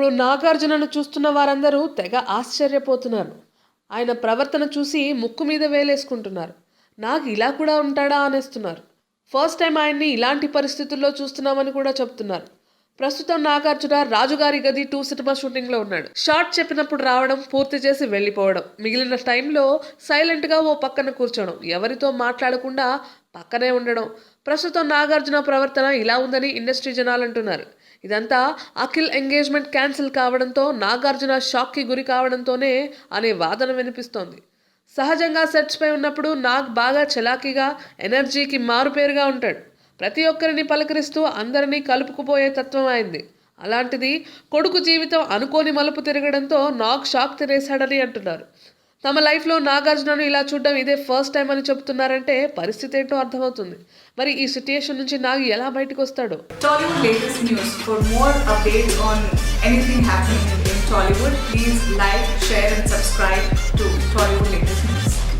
ఇప్పుడు నాగార్జునను చూస్తున్న వారందరూ తెగ ఆశ్చర్యపోతున్నారు. ఆయన ప్రవర్తన చూసి ముక్కు మీద వేలేసుకుంటున్నారు. నాకు ఇలా కూడా ఉంటాడా అనేస్తున్నారు. ఫస్ట్ టైం ఆయన్ని ఇలాంటి పరిస్థితుల్లో చూస్తున్నామని కూడా చెప్తున్నారు. ప్రస్తుతం నాగార్జున రాజుగారి గది టూ సినిమా షూటింగ్లో ఉన్నాడు. షార్ట్ చెప్పినప్పుడు రావడం పూర్తి చేసి వెళ్ళిపోవడం మిగిలిన టైంలో సైలెంట్గా ఓ పక్కన కూర్చోవడం ఎవరితో మాట్లాడకుండా పక్కనే ఉండడం. ప్రస్తుతం నాగార్జున ప్రవర్తన ఇలా ఉందని ఇండస్ట్రీ జనాలు అంటున్నారు. ఇదంతా అఖిల్ ఎంగేజ్మెంట్ క్యాన్సిల్ కావడంతో నాగార్జున షాక్కి గురి కావడంతోనే అనే వాదన వినిపిస్తోంది. సహజంగా సెట్స్పై ఉన్నప్పుడు నాగ్ బాగా చలాకీగా ఎనర్జీకి మారుపేరుగా ఉంటాడు. ప్రతి ఒక్కరిని పలకరిస్తూ అందరినీ కలుపుకుపోయే తత్వం అయింది అలాంటిది కొడుకు జీవితం అనుకోని మలుపు తిరగడంతో నాగ్ షాక్ తినేశాడని అంటున్నారు. తమ లైఫ్లో నాగార్జునను ఇలా చూడడం ఇదే ఫస్ట్ టైం అని చెప్తున్నారంటే పరిస్థితి ఏంటో అర్థమవుతుంది. మరి ఈ సిచ్యుయేషన్ నుంచి నాగ్ ఎలా బయటకు వస్తాడు? Tollywood on anything happening in please like share and subscribe